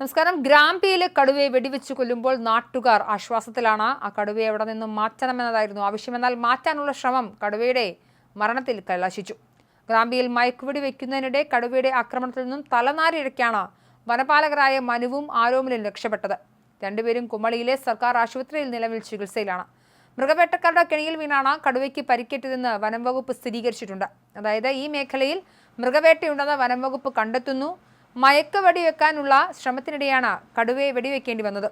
നമസ്കാരം. ഗ്രാമ്പിയിലെ കടുവയെ വെടിവെച്ച് കൊല്ലുമ്പോൾ നാട്ടുകാർ ആശ്വാസത്തിലാണ്. ആ കടുവയെ അവിടെ നിന്നും മാറ്റണമെന്നതായിരുന്നു ആവശ്യമെന്നാൽ മാറ്റാനുള്ള ശ്രമം കടുവയുടെ മരണത്തിൽ കലാശിച്ചു. ഗ്രാമ്പിയിൽ മയക്കുവെടി വെക്കുന്നതിനിടെ കടുവയുടെ ആക്രമണത്തിൽ നിന്നും തലനാരിഴയ്ക്കാണ് വനപാലകരായ മനുവും ആരോമലും രക്ഷപ്പെട്ടത്. രണ്ടുപേരും കുമളിയിലെ സർക്കാർ ആശുപത്രിയിൽ നിലവിൽ ചികിത്സയിലാണ്. മൃഗവേട്ടക്കാരുടെ കെണിയിൽ വീണാണ് കടുവയ്ക്ക് പരിക്കേറ്റതെന്ന് വനം വകുപ്പ് സ്ഥിരീകരിച്ചിട്ടുണ്ട്. അതായത് ഈ മേഖലയിൽ മൃഗവേട്ടയുണ്ടെന്ന് വനം വകുപ്പ് കണ്ടെത്തുന്നു. മയക്ക് വെടിവെക്കാനുള്ള ശ്രമത്തിനിടെയാണ് കടുവയെ വെടിവെക്കേണ്ടി വന്നത്.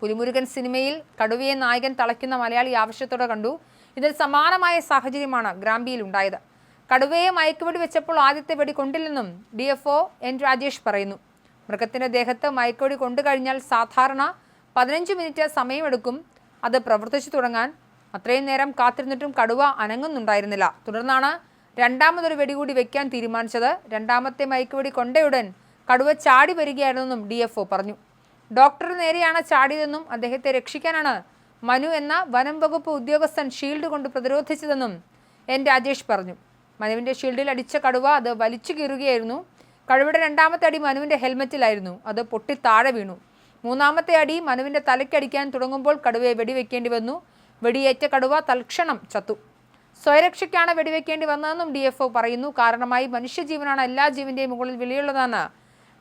പുലിമുരുകൻ സിനിമയിൽ കടുവയെ നായകൻ തളയ്ക്കുന്ന മലയാളി ആവശ്യത്തോടെ കണ്ടു. ഇതിൽ സമാനമായ സാഹചര്യമാണ് ഗ്രാമ്പിയിൽ ഉണ്ടായത്. കടുവയെ മയക്കുവെടി വെച്ചപ്പോൾ ആദ്യത്തെ വെടി കൊണ്ടില്ലെന്നും D F O N Rajesh പറയുന്നു. മൃഗത്തിന്റെ ദേഹത്ത് മയക്കുവെടി കൊണ്ടു കഴിഞ്ഞാൽ സാധാരണ പതിനഞ്ച് മിനിറ്റ് സമയമെടുക്കും. അത് പ്രവർത്തിച്ചു തുടങ്ങാൻ അത്രയും നേരം കാത്തിരുന്നിട്ടും കടുവ അനങ്ങുന്നുണ്ടായിരുന്നില്ല. തുടർന്നാണ് രണ്ടാമതൊരു വെടി കൂടി വെക്കാൻ തീരുമാനിച്ചത് രണ്ടാമത്തെ മയക്കുവെടി കൊണ്ടയുടൻ കടുവ ചാടി വരികയായിരുന്നെന്നും ഡി എഫ് ഒ പറഞ്ഞു. ഡോക്ടർ നേരെയാണ് ചാടിയതെന്നും അദ്ദേഹത്തെ രക്ഷിക്കാനാണ് മനു എന്ന വനം വകുപ്പ് ഉദ്യോഗസ്ഥൻ ഷീൽഡ് കൊണ്ട് പ്രതിരോധിച്ചതെന്നും എൻ രാജേഷ് പറഞ്ഞു. മനുവിന്റെ ഷീൽഡിൽ അടിച്ച കടുവ അത് വലിച്ചു കീറുകയായിരുന്നു. കടുവയുടെ രണ്ടാമത്തെ അടി മനുവിന്റെ ഹെൽമറ്റിലായിരുന്നു. അത് പൊട്ടി താഴെ വീണു. മൂന്നാമത്തെ അടി മനുവിന്റെ തലയ്ക്കടിക്കാൻ തുടങ്ങുമ്പോൾ കടുവയെ വെടിവെക്കേണ്ടി വന്നു. വെടിയേറ്റ കടുവ തൽക്ഷണം ചത്തു. സ്വയരക്ഷയ്ക്കാണ് വെടിവെക്കേണ്ടി വന്നതെന്നും ഡി എഫ് ഒ പറയുന്നു. കാരണമായി മനുഷ്യജീവനാണ് എല്ലാ ജീവന്റെയും മുകളിൽ വിലയുള്ളതെന്ന്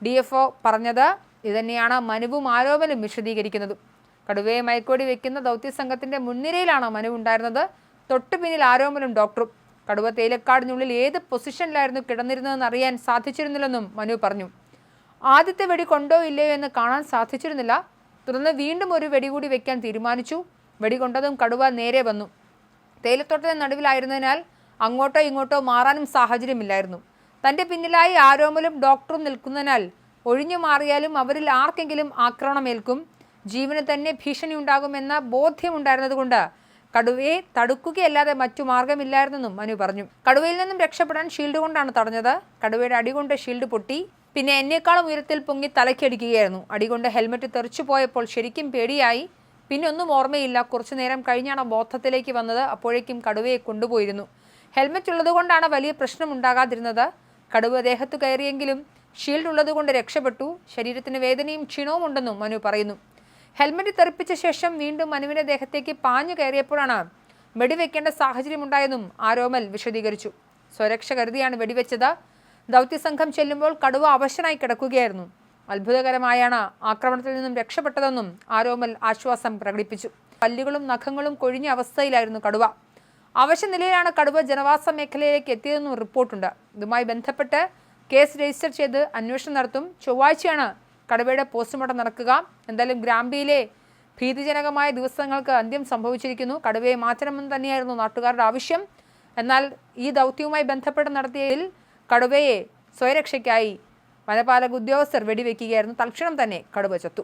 ഡി എഫ് ഒ പറഞ്ഞത്. ഇതുതന്നെയാണ് മനുവും ആരോപലും വിശദീകരിക്കുന്നത്. കടുവയെ മയക്കോടി വെക്കുന്ന ദൗത്യസംഘത്തിന്റെ മുൻനിരയിലാണ് മനു ഉണ്ടായിരുന്നത്. തൊട്ടു പിന്നിൽ ആരോമലും ഡോക്ടറും. കടുവ തേലക്കാടിനുള്ളിൽ ഏത് പൊസിഷനിലായിരുന്നു കിടന്നിരുന്നതെന്ന് അറിയാൻ സാധിച്ചിരുന്നില്ലെന്നും മനു പറഞ്ഞു. ആദ്യത്തെ വെടി കൊണ്ടോ ഇല്ലയോ എന്ന് കാണാൻ സാധിച്ചിരുന്നില്ല. തുടർന്ന് വീണ്ടും ഒരു വെടി കൂടി വെക്കാൻ തീരുമാനിച്ചു. വെടി കൊണ്ടതും കടുവ നേരെ വന്നു. തേയിലത്തോട്ടത്തിന് നടുവിലായിരുന്നതിനാൽ അങ്ങോട്ടോ ഇങ്ങോട്ടോ മാറാനും സാഹചര്യമില്ലായിരുന്നു. തന്റെ പിന്നിലായി ആരോമലും ഡോക്ടറും നിൽക്കുന്നതിനാൽ ഒഴിഞ്ഞു മാറിയാലും അവരിൽ ആർക്കെങ്കിലും ആക്രമണമേൽക്കും. ജീവന് തന്നെ ഭീഷണി ഉണ്ടാകുമെന്ന ബോധ്യമുണ്ടായിരുന്നതുകൊണ്ട് കടുവയെ തടുക്കുകയല്ലാതെ മറ്റു മാർഗമില്ലായിരുന്നെന്നും മനു പറഞ്ഞു. കടുവയിൽ നിന്നും രക്ഷപ്പെടാൻ ഷീൽഡ് കൊണ്ടാണ് തടഞ്ഞത്. കടുവയുടെ അടികൊണ്ട് ഷീൽഡ് പൊട്ടി. പിന്നെ എന്നേക്കാളും ഉയരത്തിൽ പൊങ്ങി തലയ്ക്കടിക്കുകയായിരുന്നു അടികൊണ്ട് ഹെൽമെറ്റ് തെറിച്ചു പോയപ്പോൾ ശരിക്കും പേടിയായി. പിന്നെ ഒന്നും ഓർമ്മയില്ല. കുറച്ചു നേരം കഴിഞ്ഞാണ് ബോധത്തിലേക്ക് വന്നത്. അപ്പോഴേക്കും കടുവയെ കൊണ്ടുപോയിരുന്നു. ഹെൽമറ്റ് ഉള്ളതുകൊണ്ടാണ് വലിയ പ്രശ്നം ഉണ്ടാകാതിരുന്നത്. കടുവ ദേഹത്ത് കയറിയെങ്കിലും ഷീൽഡ് ഉള്ളതുകൊണ്ട് രക്ഷപ്പെട്ടു. ശരീരത്തിന് വേദനയും ക്ഷീണവും ഉണ്ടെന്നും മനു പറയുന്നു. ഹെൽമെറ്റ് തെറിപ്പിച്ച ശേഷം വീണ്ടും മനുവിന്റെ ദേഹത്തേക്ക് പാഞ്ഞു കയറിയപ്പോഴാണ് വെടിവെക്കേണ്ട സാഹചര്യമുണ്ടായെന്നും ആരോമൽ വിശദീകരിച്ചു. സ്വരക്ഷ കരുതിയാണ് വെടിവെച്ചത്. ദൗത്യസംഘം ചെല്ലുമ്പോൾ കടുവ അവശനായി കിടക്കുകയായിരുന്നു. അത്ഭുതകരമായാണ് ആക്രമണത്തിൽ നിന്നും രക്ഷപ്പെട്ടതെന്നും ആരോമൽ ആശ്വാസം പ്രകടിപ്പിച്ചു. പല്ലുകളും നഖങ്ങളും കൊഴിഞ്ഞ അവസ്ഥയിലായിരുന്നു കടുവ. അവശ്യ നിലയിലാണ് കടുവ ജനവാസ മേഖലയിലേക്ക് എത്തിയതെന്നും റിപ്പോർട്ടുണ്ട്. ഇതുമായി ബന്ധപ്പെട്ട് കേസ് രജിസ്റ്റർ ചെയ്ത് അന്വേഷണം നടത്തും. ചൊവ്വാഴ്ചയാണ് കടുവയുടെ പോസ്റ്റ്മോർട്ടം നടക്കുക. എന്തായാലും ഗ്രാമ്പിയിലെ ഭീതിജനകമായ ദിവസങ്ങൾക്ക് അന്ത്യം സംഭവിച്ചിരിക്കുന്നു. കടുവയെ മാറ്റണമെന്ന് തന്നെയായിരുന്നു നാട്ടുകാരുടെ ആവശ്യം. എന്നാൽ ഈ ദൗത്യവുമായി ബന്ധപ്പെട്ട് നടത്തിയതിൽ കടുവയെ സ്വയരക്ഷയ്ക്കായി വനപാലക ഉദ്യോഗസ്ഥർ വെടിവെക്കുകയായിരുന്നു. തൽക്ഷണം തന്നെ കടുവ ചത്തു.